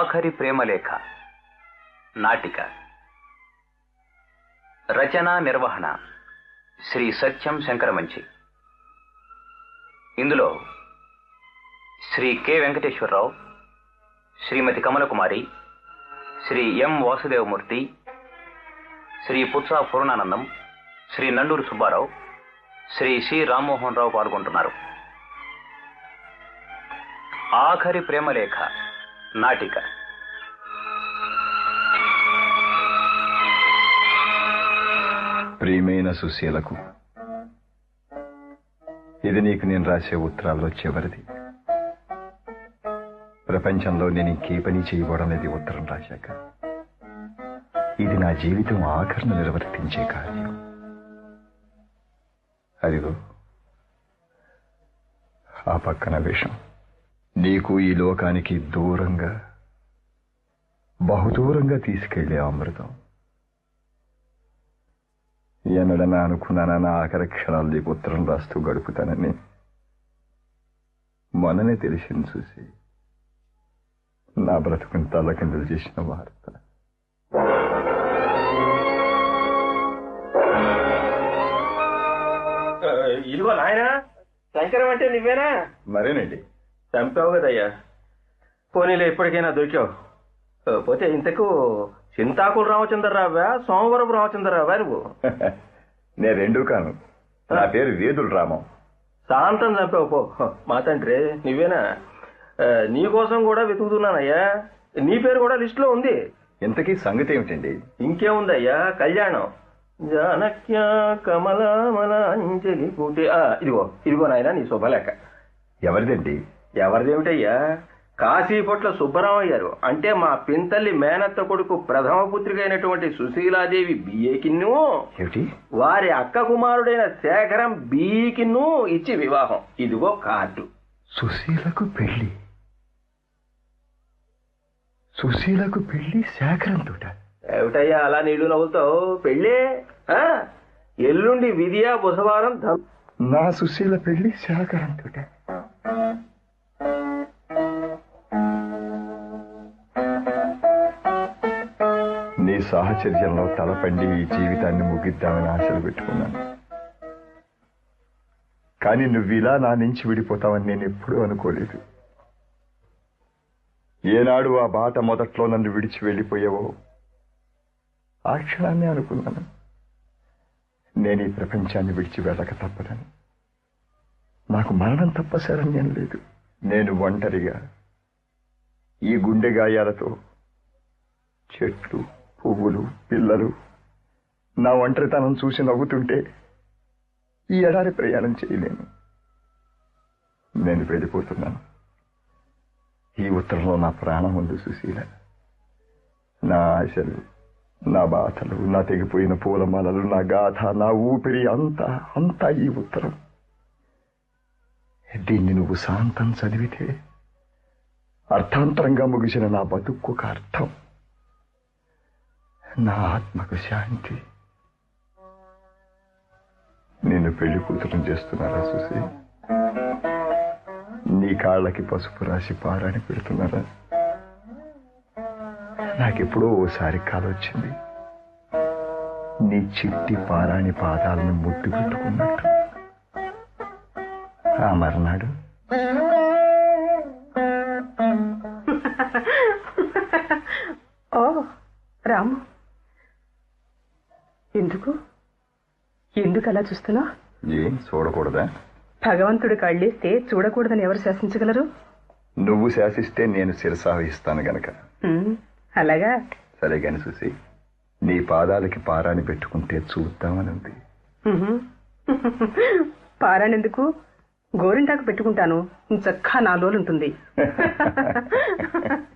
ఆఖరి ప్రేమలేఖ నాటిక. రచన నిర్వహణ శ్రీ సత్యం శంకరమంచి. ఇందులో Shri K Venkateswara Rao Shrimati Kamala Kumari Shri M Vasudeva Murthy Shri Putsa Purnanandam Shri Nanduru Subba Rao Shri C Rammohan Rao పాల్గొంటున్నారు. ఆఖరి ప్రేమలేఖ నాటిక. ప్రియమైన సుశీలకు. ఇది నీకు నేను రాసే ఉత్తరాల్లో చివరిది. ప్రపంచంలో నేను ఇంకే పని చేయకూడనేది ఉత్తరం రాశాక. ఇది నా జీవితం ఆఖరణ నిర్వర్తించే కార్యం. అదిగో. ఆ పక్కన విషం. నీకు ఈ లోకానికి దూరంగా బహుదూరంగా తీసుకెళ్ళే అమృతం. ఎన్నడన్నా అనుకున్నానా నా ఆఖరి క్షణాలు నీకు ఉత్తరం రాస్తూ గడుపుతానని మొన్ననే తెలిసింది చూసి నా బ్రతుకుని తల్లకిందులు చేసిన వార్త ఇదిగో నాయన. శంకరం అంటే నువ్వేనా? మరేనండి? చంపావు కదయ్యా. పోనీలే ఇప్పటికైనా దొరికావు. పోతే ఇంతకు చింతాకుడు రామచంద్రరావా సోమవరపు రామచంద్రరావా నువ్వు? నేను రెండూ కాను. నా పేరు వేదులు రామం. శాంతం చంపావు పో. మా తండ్రి నువ్వేనా? ఆ, నీ కోసం కూడా వెతుకుతున్నానయ్యా. నీ పేరు కూడా లిస్టులో ఉంది. ఇంతకీ సంగతి ఏమిటండి? ఇంకేముందయ్యా? కళ్యాణం. జానక్య కమలామల అంజలి కూటి. ఆ, ఇదిగో ఇదిగో నాయన నీ శుభలేఖ. ఎవరిదండి? ఎవరిదేమిటయ్యా కాశీపట్ల సుబ్బరామయ్య గారు అంటే మా పింతల్లి మేనత్త కొడుకు ప్రథమ పుత్రిక అయినటువంటి సుశీలాదేవి బిఏకిన్ను వారి అక్క కుమారుడైన శేఖరం బిఈకిన్ను ఇచ్చి వివాహం. ఇదిగో కార్డు. సుశీలకు పెళ్ళి సుశీలకు పెళ్ళి సేకరంతోట ఏమిటయ్యా అలా నీళ్ళు నవ్వుతావు? పెళ్ళే? ఎల్లుండి విధియా బుధవారం నా సుశీల పెళ్ళి సేకరంతోట సాహచర్యంలో తలపండి ఈ జీవితాన్ని ముగిద్దామని ఆశలు పెట్టుకున్నాను. కానీ నువ్వు ఇలా నా నుంచి విడిపోతావని నేను ఎప్పుడూ అనుకోలేదు. ఏనాడు ఆ బాట మొదట్లో నన్ను విడిచి వెళ్ళిపోయావో? ఆ క్షణాన్ని అనుకున్నాను. నేను ఈ ప్రపంచాన్ని విడిచి వెళ్ళక తప్పదని. నాకు మరణం తప్ప శరణ్యం లేదు. నేను ఒంటరిగా ఈ గుండె గాయాలతో చెట్లు పువ్వులు పిల్లలు. నా ఒంటరితనం చూసి నవ్వుతుంటే ఈ ఎడారి ప్రయాణం చేయలేను. నేను వెళ్ళిపోతున్నాను. ఈ ఉత్తరంలో నా ప్రాణం ఉంది సుశీల. నా ఆశలు నా బాధలు నా తెగిపోయిన పూలమాలలు నా గాథ నా ఊపిరి అంతా అంతా ఈ ఉత్తరం. దీన్ని నువ్వు శాంతం చదివితే అర్థాంతరంగా ముగిసిన నా బతుక్కు ఒక అర్థం. నా ఆత్మకు శాంతి. నిన్ను పెళ్ళి కూతురం చేస్తున్నారా చూసి నీ కాళ్ళకి పసుపు రాసి పారాని పెడుతున్నారా? నాకెప్పుడో ఓసారి కాలొచ్చింది నీ చిట్టి పారాని పాదాలను ముద్దు పెట్టుకున్నట్టు ఆ మర్నాడు? ఓ రాము. ఎందుకు? ఎందుకు అలా చూస్తున్నావు ఏం చూడకూడదా? భగవంతుడు కళ్ళేస్తే చూడకూడదని ఎవరు శాసించగలరు? నువ్వు శాసిస్తే నేను శిరసావహిస్తాను గనక. అలాగా? సరే గాని చూసి నీ పాదాలకి పారాని పెట్టుకుంటే చూద్దామని ఉంది. పారానెందుకు? గోరింటాకు పెట్టుకుంటాను. చక్కా నాలుగు ఉంటుంది.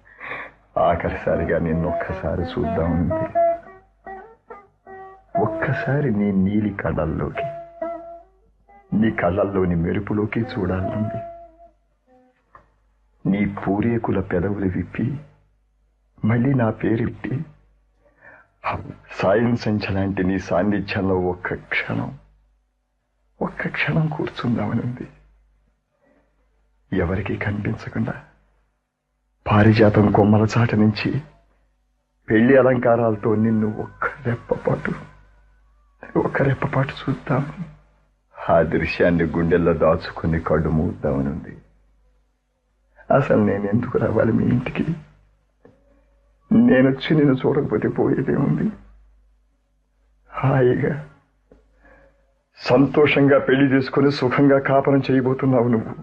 ఆఖరిసారిగా నిన్ను ఒక్కసారి చూద్దామని ఒక్కసారి నీ నీలి కళ్ళల్లోకి నీ కళ్ళల్లోని మెరుపులోకి చూడాలనుంది నీ పూరేకుల పెదవులు విప్పి మళ్ళీ నా పేరు సాయం సంచలాంటి నీ సాన్నిధ్యంలో ఒక్క క్షణం ఒక్క క్షణం కూర్చుందామని ఉంది ఎవరికీ కనిపించకుండా పారిజాతం కొమ్మల చాట నుంచి పెళ్ళి అలంకారాలతో నిన్ను ఒక్క రెప్పపాటు ఒక్క రెప్పపాటు చూద్దాం. ఆ దృశ్యాన్ని గుండెల్లో దాచుకుని కళ్ళు మూద్దామనుంది. అసలు నేను ఎందుకు రావాలి మీ ఇంటికి? నేనొచ్చి నేను చూడకపోతే పోయేదే ఉంది. హాయిగా సంతోషంగా పెళ్ళి చేసుకుని సుఖంగా కాపురం చేయబోతున్నావు నువ్వు.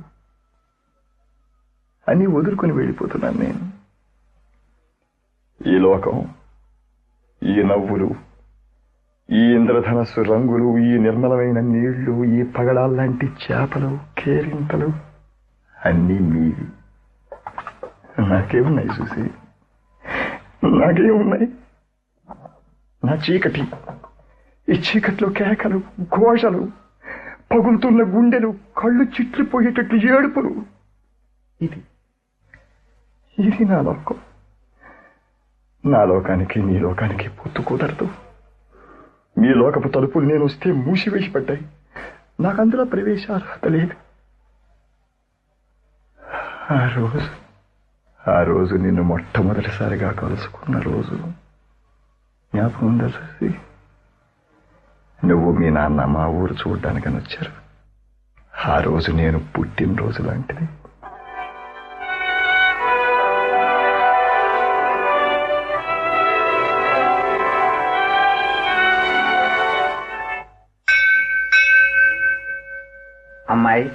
అని వదులుకొని వెళ్ళిపోతున్నాను నేను. ఈ లోకం ఈ నవ్వులు ఈ ఇంద్రధనస్సు రంగులు ఈ నిర్మలమైన నీళ్ళు ఈ పగడాల్లాంటి చేపలు కేరింతలు అన్నీ మీవి నాకేమున్నాయి చూసి? నాకేమున్నాయి? నా చీకటి. ఈ చీకట్లో కేకలు ఘోషలు పగులుతున్న గుండెలు కళ్ళు చిట్లిపోయేటట్లు ఏడుపులు. ఇది ఇది నా లోకం. నా లోకానికి నీ లోకానికి పొత్తు కుదరదు. మీ లోకపు తలుపులు నేను వస్తే మూసివేసి పడ్డాయి. నాకు అందులో ప్రవేశార్హత లేదు ఆ రోజు ఆ రోజు నిన్ను మొట్టమొదటిసారిగా కలుసుకున్న రోజు. జ్ఞాపకం ఉందా చూసి నువ్వు మీ నాన్న మా ఊరు చూడ్డానికని వచ్చారు. ఆ రోజు నేను పుట్టినరోజు లాంటిది. అమ్మాయి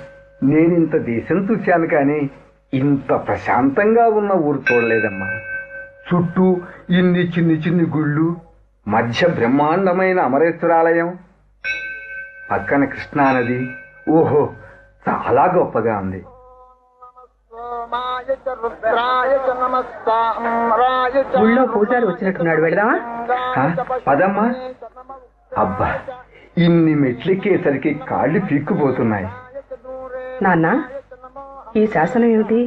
నేను ఇంత దేశం చూశాను కానీ ఇంత ప్రశాంతంగా ఉన్న ఊరు చూడలేదమ్మా. చుట్టూ ఇన్ని చిన్ని చిన్ని గుళ్ళు మధ్య బ్రహ్మాండమైన అమరేశ్వరాలయం. పక్కన కృష్ణానది ఓహో చాలా గొప్పగా ఉంది. గుళ్ళో పూజారి వచ్చినట్టున్నాడు వెళదామా? పదమ్మా. అబ్బా ఇన్ని మెట్లెక్కేసరికి కాళ్ళు పీక్కుపోతున్నాయి. నాన్న ఈ శాసనం ఏమిటి?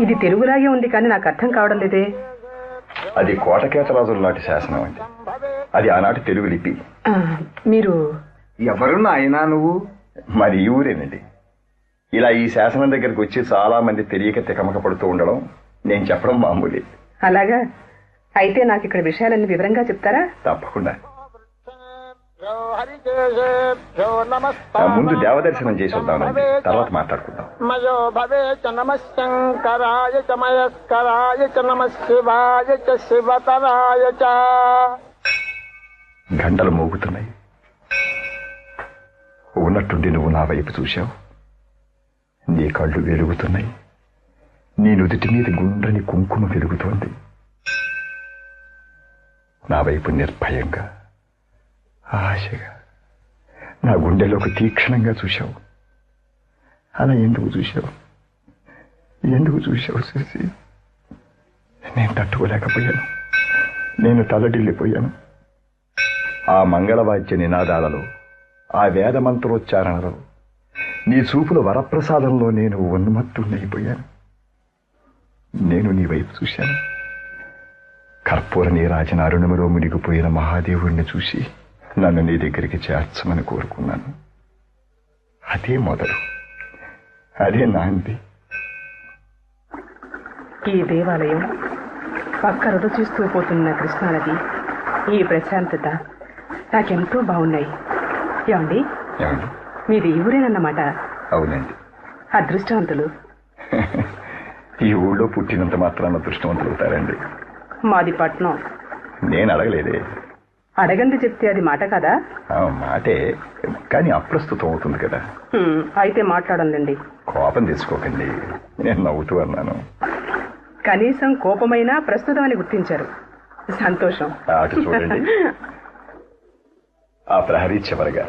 ఇది తెలుగులాగే ఉంది కానీ నాకు అర్థం కావడం లేదే. అది కోటకేతరాజుల నాటి శాసనం అండి. అది ఆనాటి తెలుగు లిపి. మీరు ఎవరు నాయనా నువ్వు? మరి ఈ ఊరేనండి. ఇలా ఈ శాసనం దగ్గరికి వచ్చి చాలా మంది తెలియక తికమక పడుతూ ఉండడం నేను చెప్పడం మామూలే. అలాగా? అయితే నాకు ఇక్కడ విషయాలన్నీ వివరంగా చెప్తారా? తప్పకుండా. ముందు దేవదర్శనం చేసి వద్దామండి తర్వాత మాట్లాడుకుందాం. మయో భవే చ నమ శంకరాయ చ మయస్కరాయ చ నమ శివాయ చ శివతరాయ చ. గంటలు మోగుతున్నాయి. ఉన్నట్టుండి నువ్వు నా వైపు చూశావు. నీ కళ్ళు వెలుగుతున్నాయి. నీ నుదుటి మీద గుండ్రని కుంకుమ వెలుగుతోంది. నా వైపు నిర్భయంగా ఆశగా. నా గుండెలోకి తీక్షణంగా చూశావు. అలా ఎందుకు చూశావు? ఎందుకు చూశావు శశి? నేను తట్టుకోలేకపోయాను. నేను తలడిల్లిపోయాను. ఆ మంగళవాద్య నినాదాలలో ఆ వేదమంత్రోచ్చారణలో నీ చూపుల వరప్రసాదంలో నేను ఉన్మత్తుండైపోయాను. నేను నీ వైపు చూశాను. కర్పూర నీరాజన అరుణములో మునిగిపోయిన మహాదేవుణ్ణి చూసి నన్ను నీ దగ్గరికి చేర్చమని కోరుకున్నాను. అదే మొదలు. అదే నాంది. ఈ దేవాలయం పక్క రొద చూస్తూ పోతున్న కృష్ణానది ఈ ప్రశాంతత నాకెంతో బాగున్నాయి. ఏమండి? మీది ఈ ఊరేనన్నమాట. అవునండి. అదృష్టవంతులు. ఈ ఊళ్ళో పుట్టినంత మాత్రాన దృష్టవంతులవుతారండి మాది పట్నం. నేను అడగలేదే. అడగంది చెప్తే అది మాట కదా? మాటే. కానీ అప్రస్తుతం అవుతుంది కదా. అయితే మాట్లాడండి కోపం తెచ్చుకోకండి నేను నవ్వుతూ అన్నాను. కనీసం కోపమైనా ప్రస్తుతం అని గుర్తించారు. సంతోషం. ఆ అటు చూడండి. ఆ ప్రహరీ చివరగా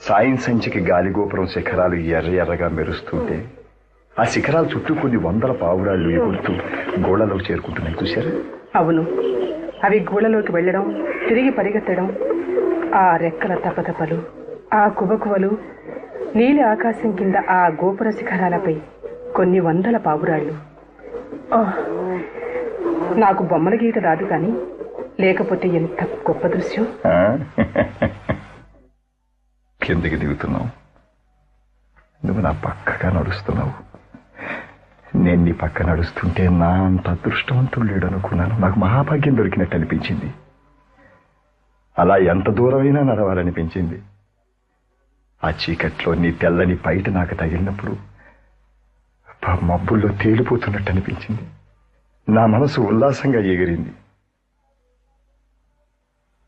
సాయం సంచికి గాలిగోపురం శిఖరాలు ఎర్ర ఎర్రగా మెరుస్తుంటే ఆ శిఖరాల చుట్టూ కొన్ని వందల పావురాళ్ళు ఎగురుతూ గోడలోకి చేరుకుంటున్నాయి. చూశారు? అవును. అవి గూళ్ళలోకి వెళ్ళడం తిరిగి పరిగెత్తడం ఆ రెక్కల తపతపలు ఆ కుబకువలు నీలి ఆకాశం కింద ఆ గోపుర శిఖరాలపై కొన్ని వందల పావురాళ్ళు. ఓహ్, నాకు బొమ్మల గీత రాదు కానీ లేకపోతే ఎంత గొప్ప దృశ్యం. ఆ? కిందకి దిగుతున్నావు. నువ్వు నా పక్కగా నడుస్తున్నావు. నేను నీ పక్క నడుస్తుంటే నా అంత అదృష్టవంతుడు లేడు అనుకున్నాను నాకు మహాభాగ్యం దొరికినట్టు అనిపించింది. అలా ఎంత దూరమైనా నడవాలనిపించింది. ఆ చీకట్లో నీ తెల్లని బయట నాకు తగిలినప్పుడు మబ్బుల్లో తేలిపోతున్నట్టు అనిపించింది. నా మనసు ఉల్లాసంగా ఎగిరింది.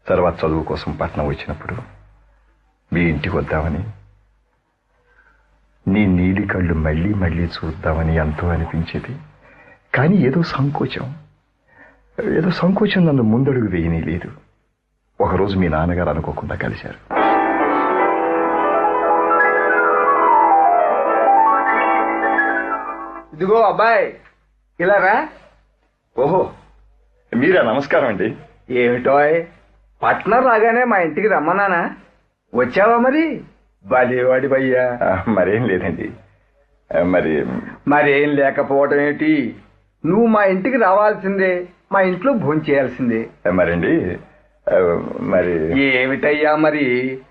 తర్వాత చదువు కోసం పట్నం వచ్చినప్పుడు మీ ఇంటికి వద్దామని నీ నీలి కళ్ళు మళ్ళీ మళ్ళీ చూద్దామని ఎంతో అనిపించేది. కానీ ఏదో సంకోచం. ఏదో సంకోచం నన్ను ముందడుగు వేయని లేదు. ఒకరోజు మీ నాన్నగారు అనుకోకుండా కలిశారు. ఇదిగో అబ్బాయి ఇలా రా. ఓహో మీరా నమస్కారం అండి. ఏమిటోయ్ పట్నం రాగానే మా ఇంటికి రమ్మన్నానా? వచ్చావా మరి? ఆ, మరేం లేదండి. మరి మరేం లేకపోవటం ఏమిటి? నువ్వు మా ఇంటికి రావాల్సిందే మా ఇంట్లో భోజనం చేయాల్సిందే ఆ, మరండి మరి ఏమిటయ్యా మరి?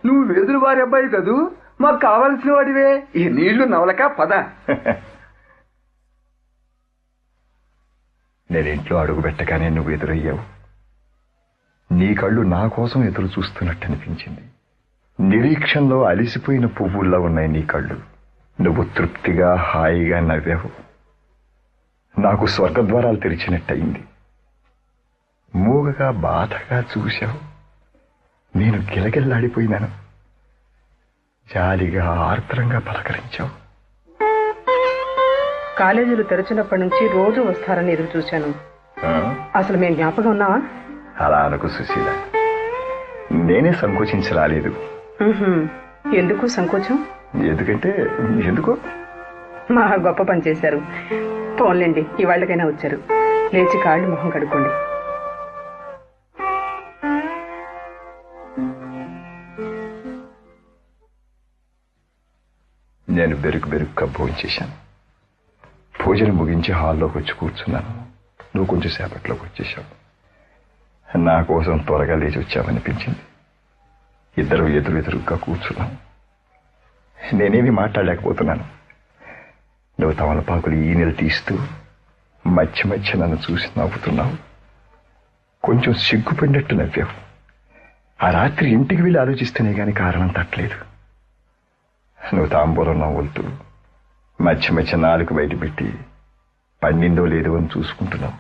నువ్వు వెదురు వారి అబ్బాయి కదూ? మాకు కావాల్సిన వాడివే. ఈ నీళ్ళు నవలక పద. నేను ఇంట్లో అడుగు పెట్టగానే నువ్వు ఎదురయ్యావు. నీ కళ్ళు నా కోసం ఎదురు చూస్తున్నట్టు అనిపించింది. నిరీక్షణలో అలిసిపోయిన పువ్వుల్లో ఉన్నాయి నీ కళ్ళు. నువ్వు తృప్తిగా హాయిగా నవ్వావు. నాకు స్వర్గద్వారాలు తెరిచినట్టయింది. మూగగా బాధగా చూశావు. నేను గిలగిల్లాడిపోయినాను. జాలిగా ఆర్ద్రంగా పలకరించావు. కాలేజీలు తెరిచినప్పటి నుంచి రోజు వస్తారని ఎదురు చూశాను? అసలు మేము జ్ఞాపకం ఉన్నావా? అలా అనుకు సుశీల. నేనే సంకోచించి రాలేదు ఉహుం. ఎందుకు సంకోచం? ఎందుకంటే ఎందుకో? మా గొప్ప పని చేశారు. పోన్లేండి ఇవాళ్ళకైనా వచ్చారు. లేచి కాళ్ళు మొహం కడుక్కోండి. నేను బెరుకు బెరుకుగా భోంచేశాను భోజనం ముగించి హాల్లోకి వచ్చి కూర్చున్నాను. నువ్వు కొంచెం సేపట్లోకి వచ్చేసావు నా కోసం త్వరగా లేచి వచ్చావనిపించింది. ఇద్దరు ఎదురు ఎదురుగా కూర్చున్నాం. నేనేమి మాట్లాడలేకపోతున్నాను. నువ్వు తమలపాకులు ఈనెలు తీస్తూ మధ్య మధ్య నన్ను చూసి నవ్వుతున్నావు. కొంచెం సిగ్గుపడినట్టు నవ్వావు. ఆ రాత్రి ఇంటికి వెళ్ళి ఆలోచిస్తేనే కానీ కారణం తట్టలేదు. నువ్వు తాంబూలం నవ్వులుతూ మధ్య మధ్య నాలుగు బయట పెట్టి పండిందో లేదో అని చూసుకుంటున్నావు.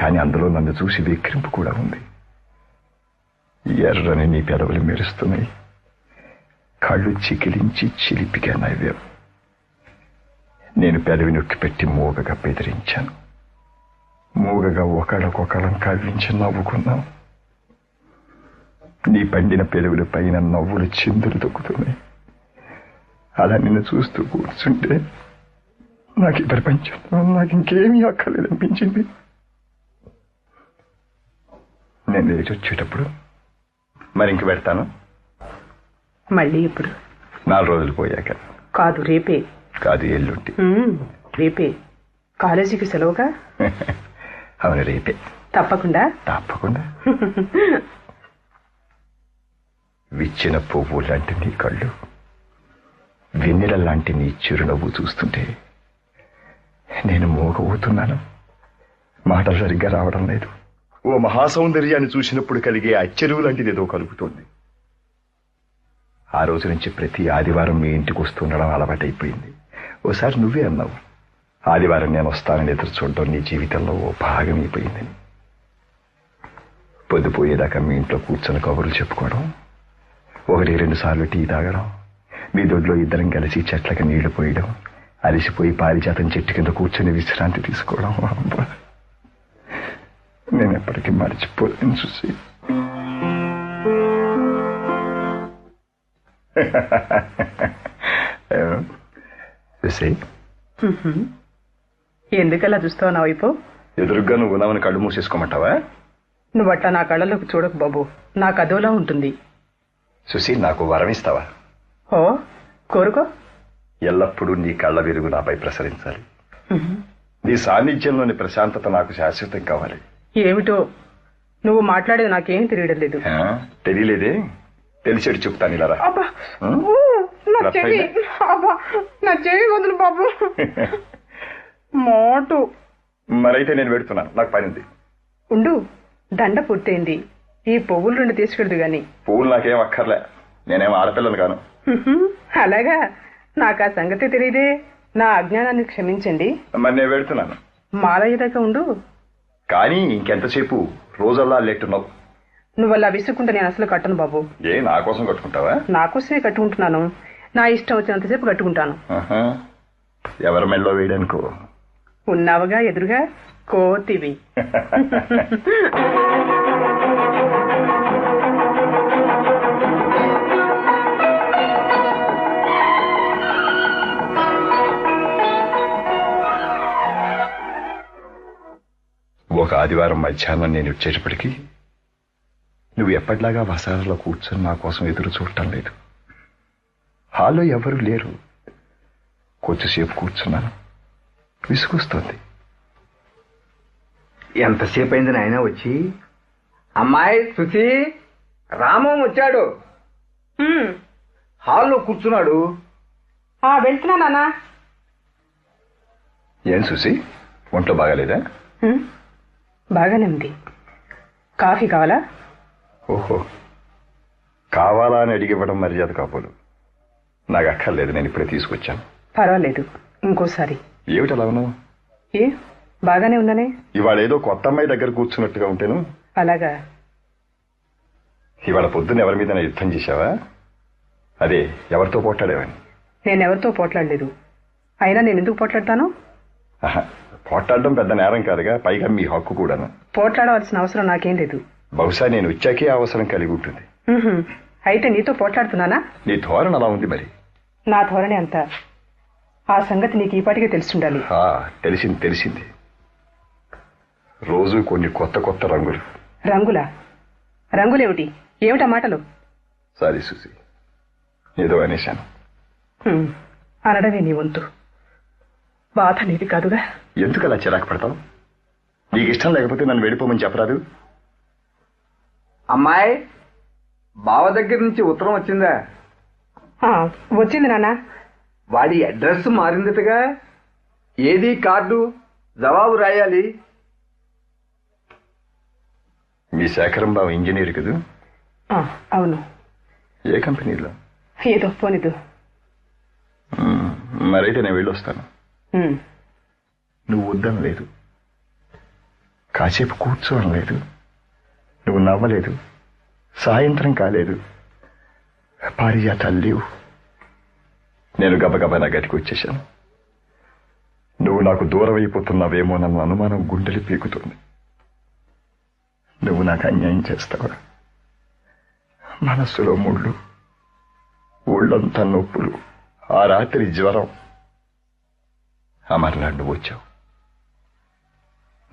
కానీ అందులో నన్ను చూసి వెక్రింపు కూడా ఉంది. ఎర్రని నీ పెదవులు మెరుస్తున్నాయి. కళ్ళు చికిలించి చిలిపిగా నవ్వావు. నేను పెదవి నొక్కి పెట్టి మూగగా బెదిరించాను. మూగగా ఒకళ్ళకొకళ్ళం కవ్వించి నవ్వుకున్నాం నీ పండిన పెదవుల పైన నవ్వులు చిందులు దొక్కుతున్నాయి అలా నిన్ను చూస్తూ కూర్చుంటే నాకు ఈ ప్రపంచంలో నాకు ఇంకేమీ అక్కర్లేదనిపించింది. నేను లేచి వచ్చేటప్పుడు మరి ఇంక పెడతాను. మళ్ళీ ఇప్పుడు. నాలుగు రోజులు పోయాక. కాదు రేపే. కాదు ఎల్లుంటి ఉమ్, రేపే. కాలేజీకి సెలవుగా? అవును రేపే. తప్పకుండా. తప్పకుండా. విచ్చిన పువ్వు లాంటి నీ కళ్ళు వెన్నెల లాంటి నీ చిరునవ్వు చూస్తుంటే నేను మోగబోతున్నాను మాటలు సరిగ్గా రావడం లేదు. ఓ మహాసౌందర్యాన్ని చూసినప్పుడు కలిగే అచ్చెరువు లాంటిది ఏదో కలుగుతోంది. ఆ రోజు నుంచి ప్రతి ఆదివారం మీ ఇంటికి వస్తుండడం అలవాటైపోయింది. ఓసారి నువ్వే అన్నావు. ఆదివారం నేను వస్తానని ఎదురు చూడడం నీ జీవితంలో ఓ భాగం అయిపోయిందని పొద్దుపోయేదాకా మీ ఇంట్లో కూర్చొని కబుర్లు చెప్పుకోవడం ఒకటి రెండు సార్లు టీ తాగడం మీ దొడ్లో ఇద్దరం కలిసి చెట్లకి నీళ్ళు పోయడం అలిసిపోయి పారిజాతం చెట్టు కింద కూర్చొని విశ్రాంతి తీసుకోవడం. నేను ఎప్పటికీ మర్చిపోలేను చూసి చూసి. ఎందుకలా చూస్తావు నా వైపు? ఎదురుగ్గా నువ్వు ఉన్నామని కళ్ళు మూసేసుకోమంటావా? నువ్వు అట్లా నా కళ్ళలోకి చూడకు బాబు. నాకు అదోలా ఉంటుంది. సుశీ నాకు వరం ఇస్తావా? ఓ కోరుకో. ఎల్లప్పుడూ నీ కళ్ళ వెలుగు నాపై ప్రసరించాలి. నీ సాన్నిధ్యంలోని ప్రశాంతత నాకు శాశ్వతం కావాలి. ఏమిటో నువ్వు మాట్లాడేది నాకేం తెలియడం లేదు తెలియలేదే? తెలిసేడు చెప్తాను ఇలా నా చెవి వదులు బాబు. మోటు. మరైతే నేను వెడుతున్నాను నాకు పని ఉంది. ఉండు. దండ పూర్తయింది. ఈ పువ్వులు రెండు తీసుకెళ్దు గాని. పువ్వులు నాకేం అక్కర్లే. నేనేం ఆడపిల్లను కాను. అలాగా. నాకు ఆ సంగతి తెలియదే. నా అజ్ఞానాన్ని క్షమించండి. మరి నేను వెడుతున్నాను మాలయ్యదాకా ఉండు. కానీ ఇంకెంతసేపు రోజల్లా అల్లెట్టున్నావు నువ్వు అలా విసుక్కుంటే నేను అసలు కట్టను బాబు. ఏ నా కోసం కట్టుకుంటావా? నా కోసమే కట్టుకుంటున్నాను. నా ఇష్టం వచ్చినంతసేపు కట్టుకుంటాను. ఎవరి మెళ్ళలో వేయడానికో? ఉన్నావుగా ఎదురుగా కోతివి. ఒక ఆదివారం మధ్యాహ్నం నేను వచ్చేటప్పటికి నువ్వు ఎప్పటిలాగా వసారాలో కూర్చొని నా కోసం ఎదురు చూడటం లేదు. హాల్లో ఎవరూ లేరు. కొద్దిసేపు కూర్చున్నాను. విసుగుస్తోంది. ఎంతసేపు అయింది నాయన వచ్చి? అమ్మాయి సుశీ రామం వచ్చాడు. హాల్లో కూర్చున్నాడు. ఆ వెళ్తున్నా నాన్న. ఏం చూసి ఒంట్లో బాగాలేదా. బాగానే ఉంది కాఫీ కావాలా? ఓహో. కావాలా అని అడిగివ్వడం మర్యాద కాపోలు. నాకు అక్కర్లేదు నేను ఇప్పుడే తీసుకొచ్చాను. పర్వాలేదు ఇంకోసారి. ఏమిటి అలా ఉన్నావు? ఏ? బాగానే ఉన్నానే ఇవాళ ఏదో కొత్త అమ్మాయి దగ్గర కూర్చున్నట్టుగా ఉంటేను? అలాగా. ఇవాళ పొద్దున్న ఎవరి మీద యుద్ధం చేశావా? అదే ఎవరితో పోట్లాడేవని నేనెవరితో పోట్లాడలేదు. అయినా నేను ఎందుకు పోట్లాడతాను పోట్లాడడం పెద్ద నేరం కాదుగా పైగా మీ హక్కు కూడాను. పోట్లాడవలసిన అవసరం నాకేం లేదు. బహుశా నేను వచ్చాకే అవసరం కలిగి ఉంటుంది. అయితే నీతో పోట్లాడుతున్నానా? నీ ధోరణ అలా ఉంది మరి. నా ధోరణి అంతా. ఆ సంగతి నీకు ఈ పాటికే తెలుసుండాలి తెలిసింది తెలిసింది. రోజు కొన్ని కొత్త కొత్త రంగులు. రంగులా? రంగులేమిటి? ఏమిటా మాటలు? సారీ సుసి ఏదో అనేశాను. అనడమే నీ వంతు. బాధ నీది కాదుగా ఎందుకు అలా చిరాకు పడతావు? నీకు ఇష్టం లేకపోతే నన్ను వెళ్ళిపోమని చెప్పరాదు. అమ్మాయి బావ దగ్గర నుంచి ఉత్తరం వచ్చిందా? వచ్చింది నాన్న. వాడి అడ్రస్ మారిందిటగా? ఏది కార్డు? జవాబు రాయాలి. మీ శేఖరం బావ ఇంజనీర్ కదూ? ఆ, అవును. ఏ కంపెనీలో? ఏదో పోనిదు మరైతే నేను వెళ్ళొస్తాను. నువ్వు వద్దనలేదు కాసేపు కూర్చోవడం లేదు. నువ్వు నవ్వలేదు. సాయంత్రం కాలేదు. పారిజాతాలు లేవు నేను గబగబా నా గదికి వచ్చేశాను. నువ్వు నాకు దూరం అయిపోతున్నావేమో నన్న అనుమానం గుండెలు పీకుతుంది. నువ్వు నాకు అన్యాయం చేస్తావా? మనస్సులో ముళ్ళు ఒళ్ళంతా నొప్పులు ఆ రాత్రి జ్వరం. ఆ మర్నాడు నువ్వు వచ్చావు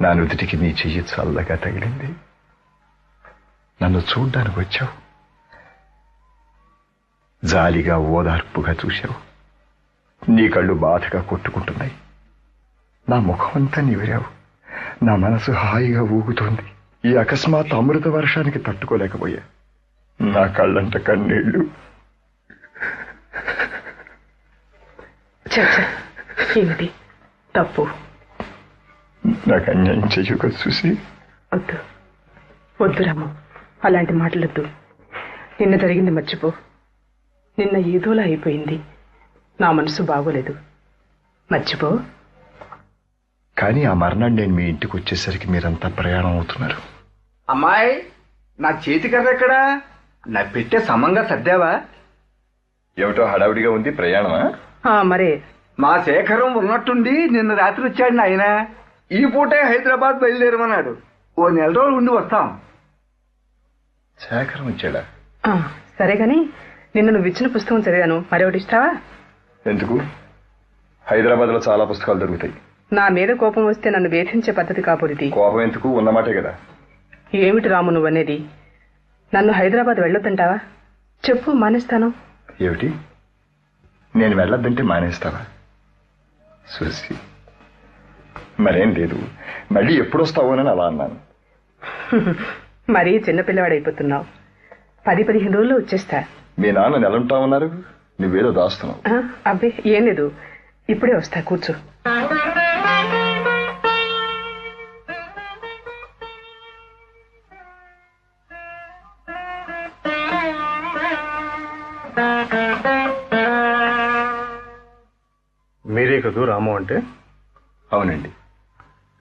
నా నుదుటికి నీ చెయ్యి చల్లగా తగిలింది. నన్ను చూడ్డానికి వచ్చావు. జాలిగా ఓదార్పుగా చూశావు. నీ కళ్ళు బాధగా కొట్టుకుంటున్నాయి. నా ముఖం అంతా నివిరావు. నా మనసు హాయిగా ఊగుతోంది. ఈ అకస్మాత్ అమృత వర్షానికి తట్టుకోలేకపోయా. నా కళ్ళంట కన్నీళ్ళు. ఏమిటి? తప్పు. నాకు అన్యాయం చెయ్యక చూసి వద్దు. వద్దు రాము. అలాంటి మాటలొద్దు. నిన్న జరిగింది మర్చిపో. నిన్న ఏదోలా అయిపోయింది. నా మనసు బాగోలేదు. మర్చిపో. కానీ ఆ మర్నాడు నేను మీ ఇంటికి వచ్చేసరికి మీరంతా ప్రయాణం అవుతున్నారు. అమ్మాయి నా చేతి కర్ర ఎక్కడా? నా పెట్టే సమంగా సర్దావా? ఏమిటో హడావిడిగా ఉంది ప్రయాణమా? ఆ, మరే. మా శేఖరం ఉన్నట్టుండి నిన్న రాత్రి వచ్చాడు నాయన. ఈ పూటే హైదరాబాద్ బయలుదేరమన్నాడు. ఓ నెల రోజులు ఉండి వస్తాం. శేఖరం వచ్చాడా? ఆ, సరే గాని నిన్న నువ్వు ఇచ్చిన పుస్తకం చదివాను. మరొకటి ఇస్తావా? ఎందుకు? హైదరాబాద్లో చాలా పుస్తకాలు దొరుకుతాయి. నా మీద కోపం వస్తే నన్ను వేధించే పద్ధతి కాబోదిది కోపం ఎందుకు? ఉన్నమాటే కదా. ఏమిటి రాము నువ్వనేది నన్ను హైదరాబాద్ వెళ్ళొద్దంటావా? చెప్పు మానేస్తాను. ఏమిటి? నేను వెళ్ళొద్దంటే మానేస్తావా? చూసి మరేం లేదు. మళ్ళీ ఎప్పుడు వస్తావోనని అలా అన్నాను. మరీ చిన్నపిల్లవాడైపోతున్నావు పది పదిహేను రోజుల్లో వచ్చేస్తా. మీ నాన్న నెలంటామన్నారు నువ్వేదో దాస్తున్నావు. అబ్బే ఏం లేదు. ఇప్పుడే వస్తా కూర్చో. రాము అంటే? అవునండి.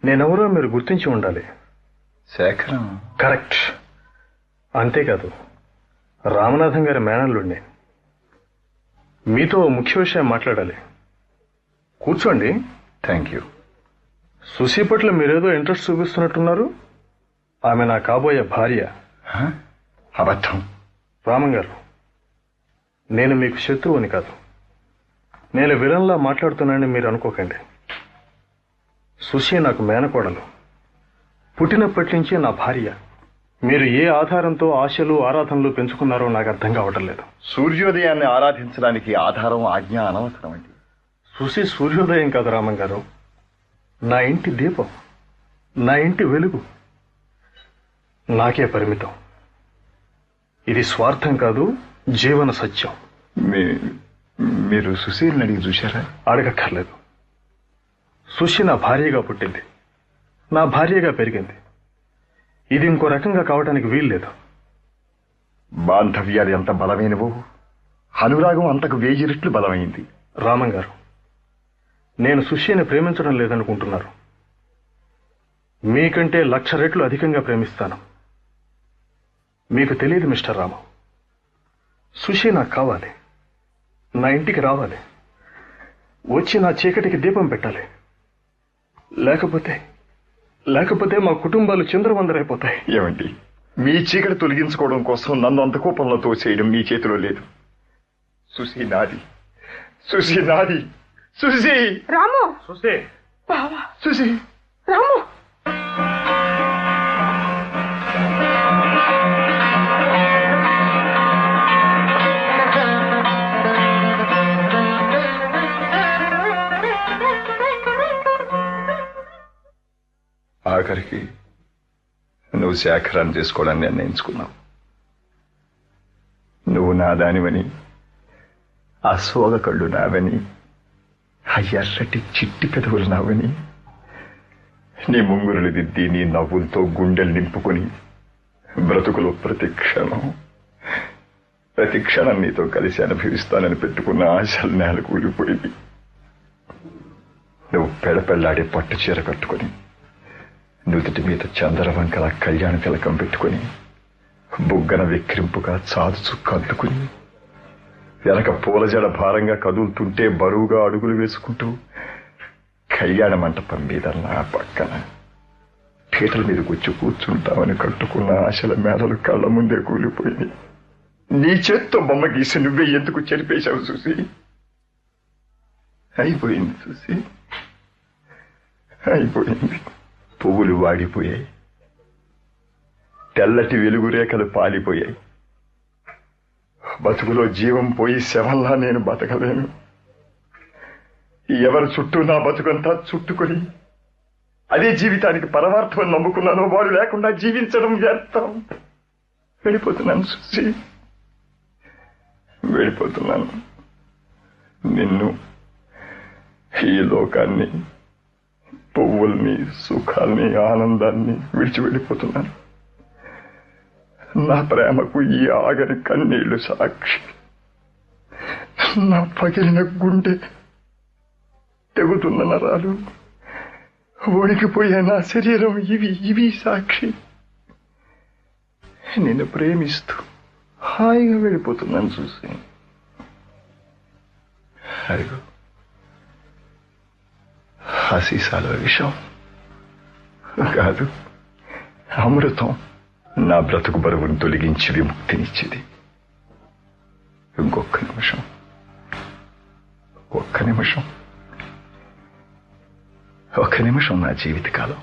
నేనెవరో మీరు గుర్తించి ఉండాలి. శేఖరం. కరెక్ట్. అంతేకాదు రామనాథం గారి మేనల్లుండి మీతో ముఖ్య విషయం మాట్లాడాలి. కూర్చోండి. Thank you. సుశీ పట్ల మీరేదో ఇంట్రెస్ట్ చూపిస్తున్నట్టున్నారు? ఆమె నా కాబోయే భార్య. అబద్ధం. రామం గారు నేను మీకు శత్రువుని కాదు. నేను విలన్లా మాట్లాడుతున్నానని మీరు అనుకోకండి. సుశీ నాకు మేనకోడలు. పుట్టినప్పటి నుంచి నా భార్య. మీరు ఏ ఆధారంతో ఆశలు ఆరాధనలు పెంచుకున్నారో నాకు అర్థం కావటం లేదు. సూర్యోదయాన్ని ఆరాధించడానికి ఆధారం ఆజ్ఞ అనవసరం అండి సుశీ సూర్యోదయం కాదు రామం గారు. నా ఇంటి దీపం. నా ఇంటి వెలుగు. నాకే పరిమితం. ఇది స్వార్థం కాదు జీవన సత్యం. మీ- మీరు సుశీల్ని అడిగి చూశారా? అడగక్కర్లేదు. సుశి నా భార్యగా పుట్టింది. నా భార్యగా పెరిగింది. ఇది ఇంకో రకంగా కావడానికి వీల్లేదు. బాంధవ్యాలు ఎంత బలమైనవో. అనురాగం అంతకు వేయి రెట్లు బలమైంది. రామంగారు నేను సుశీని ప్రేమించడం లేదనుకుంటున్నారు. మీకంటే లక్ష రెట్లు అధికంగా ప్రేమిస్తాను. మీకు తెలియదు మిస్టర్ రామ. సుశి నాకు కావాలి. నా ఇంటికి రావాలి. వచ్చి నా చీకటికి దీపం పెట్టాలి. లేకపోతే లేకపోతే మా కుటుంబాలు చిందరవందరైపోతాయి. ఏమండి? మీ చీకటి తొలగించుకోవడం కోసం నన్ను అంత కోపంలో తోసేయడం మీ చేతిలో లేదు. సుశీ నాది. సుశీ నాది. సుశీ! రాము! చూస్తే బావా! సుశీ! రాము! ఆఖరికి నువ్వు సేఖరాన్ని చేసుకోవడానికి నిర్ణయించుకున్నావు. నువ్వు నా దానివని ఆ సోగ కళ్ళు నావని ఆ ఎర్రటి చిట్టి పెదవులు నావని నీ ముంగురులు దిద్ది నీ నవ్వులతో గుండెలు నింపుకొని బ్రతుకులో ప్రతి క్షణం ప్రతి క్షణం నీతో కలిసి అనుభవిస్తానని పెట్టుకున్న ఆశలు నేల కూలిపోయింది నువ్వు పెడపెళ్ళాడే పట్టు చీర కట్టుకొని నుదుటి మీద చందరవంకల కళ్యాణ తిలకం పెట్టుకుని బుగ్గన విక్రింపుగా చాదు చుక్క అద్దుకుని వెనక పూలజడ భారంగా కదులుతుంటే బరువుగా అడుగులు వేసుకుంటూ కళ్యాణ మంటపం మీద నా పక్కన పీటల మీద కూర్చు కూర్చుంటామని కట్టుకున్న ఆశల మేడలు కళ్ళ ముందే కూలిపోయింది నీ చేత్తో బొమ్మ గీసి నువ్వే ఎందుకు చెరిపేశావు చూసి? అయిపోయింది చూసి. అయిపోయింది. పువ్వులు వాడిపోయాయి. తెల్లటి వెలుగు రేఖలు పాలిపోయాయి. బతుకులో జీవం పోయి శవంలా నేను బతకలేను. ఎవరి చుట్టూ నా బతుకంతా చుట్టుకొని అదే జీవితానికి పరమార్థం నమ్ముకున్నానో వాడు లేకుండా జీవించడం వ్యర్థం. వెళ్ళిపోతున్నాను సుశీ వెళ్ళిపోతున్నాను. నిన్ను ఈ లోకాన్ని పువ్వుల్ని సుఖాల్ని ఆనందాన్ని విడిచి వెళ్ళిపోతున్నాను నా ప్రేమకు ఈ ఆగని కన్నీళ్ళు సాక్షి. నా పగిలిన గుండె తెగుతున్న నరాలు వణికిపోయే నా శరీరం ఇవి ఇవి సాక్షి. నేను ప్రేమిస్తూ హాయిగా వెళ్ళిపోతున్నాను చూసి. అదిగో ఆ సీసాలో విషం కాదు అమృతం నా బ్రతుకు బరువును తొలగించి విముక్తినిచ్చేది ఇంకొక్క నిమిషం ఒక్క నిమిషం ఒక్క నిమిషం నా జీవితకాలం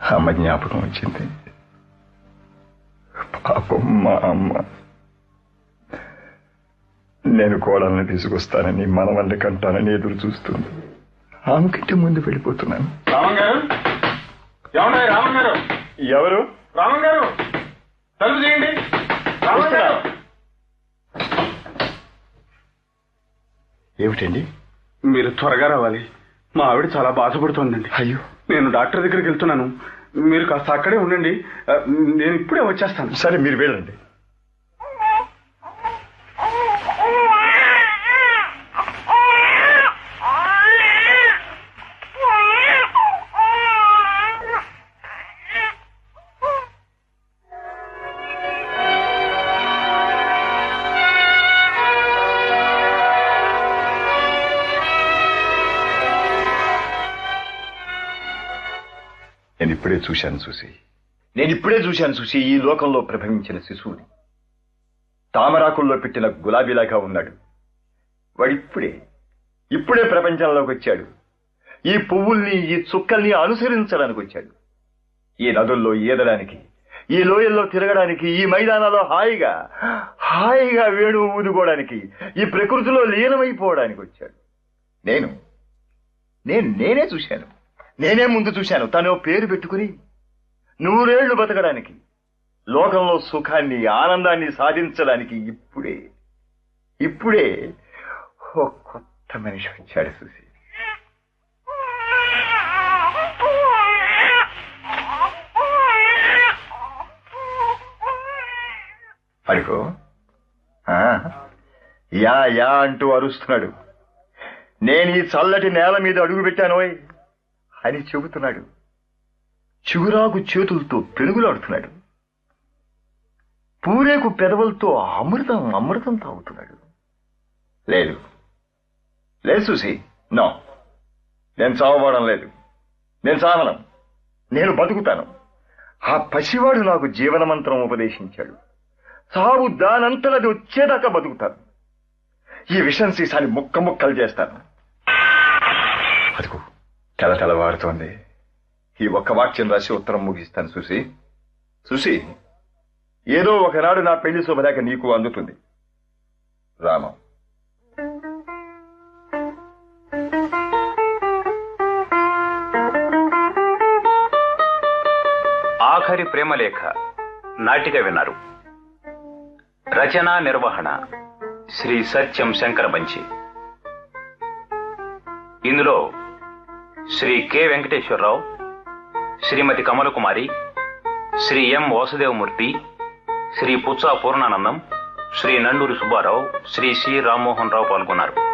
అమ్మ జ్ఞాపకం వచ్చింది పాపం మా అమ్మ నేను కోడల్ని తీసుకొస్తానని మనవల్ని కంటానని ఎదురు చూస్తుంది ఆమెకంటే ముందు వెళ్ళిపోతున్నాను. ఎవరు? తలుపు ఏమిటండి? మీరు త్వరగా రావాలి. మా ఆవిడ చాలా బాధపడుతోందండి. అయ్యో. నేను డాక్టర్ దగ్గరికి వెళ్తున్నాను. మీరు కాస్త అక్కడే ఉండండి. నేను ఇప్పుడే వచ్చేస్తాను. సరే మీరు వెళ్ళండి. ఇప్పుడే చూశాను చూసి నేను ఇప్పుడే చూశాను చూసి ఈ లోకంలో ప్రభవించిన శిశువుని. తామరాకుల్లో పెట్టిన గులాబీలాగా ఉన్నాడు. వాడిప్పుడే ఇప్పుడే ప్రపంచంలోకి వచ్చాడు. ఈ పువ్వుల్ని ఈ చుక్కల్ని అనుసరించడానికి వచ్చాడు. ఈ నదుల్లో ఈదడానికి ఈ లోయల్లో తిరగడానికి ఈ మైదానాల్లో హాయిగా హాయిగా వేణువు ఊదుకోవడానికి ఈ ప్రకృతిలో లీనమైపోవడానికి వచ్చాడు. నేను నేను నేనే చూశాను. నేనే ముందు చూశాను. తను పేరు పెట్టుకుని నూరేళ్ళు బతకడానికి లోకంలో సుఖాన్ని ఆనందాన్ని సాధించడానికి ఇప్పుడే ఇప్పుడే ఓ కొత్త మనిషి వచ్చాడు చూసి. పడుకో యా యా అంటూ అరుస్తున్నాడు. నేను ఈ చల్లటి నేల మీద అడుగు పెట్టానోయ్ అని చెబుతున్నాడు. చిగురాకు చేతులతో పెరుగులాడుతున్నాడు పూరేకు పెదవులతో అమృతం అమృతం తాగుతున్నాడు. లేదు. లేదు చూసి నో. నేను చావబడం లేదు. నేను చావను. నేను బతుకుతాను. ఆ పసివాడు నాకు జీవన మంత్రం ఉపదేశించాడు. చావు దానంతలది వచ్చేదాకా బతుకుతాను. ఈ విషయం సీసాన్ని ముక్క ముక్కలు చేస్తాను. అదిగో తెలతెలవాడుతోంది ఈ ఒక్క వాక్యం రాసి ఉత్తరం ముగిస్తాను చూసి చూసి ఏదో ఒకనాడు నా పెళ్ళి శుభలేఖ నీకు అందుతుంది. రామం. ఆఖరి ప్రేమలేఖ నాటిక విన్నారు. రచన నిర్వహణ శ్రీ సత్యం శంకర బంచి ఇందులో Shri K Venkateswara Rao Shrimati Kamala Kumari Shri M Vasudeva Murthy Shri Puccha Purnanandam Shri Nanduri Subba Rao Shri C Rammohan Rao పాల్గొన్నారు.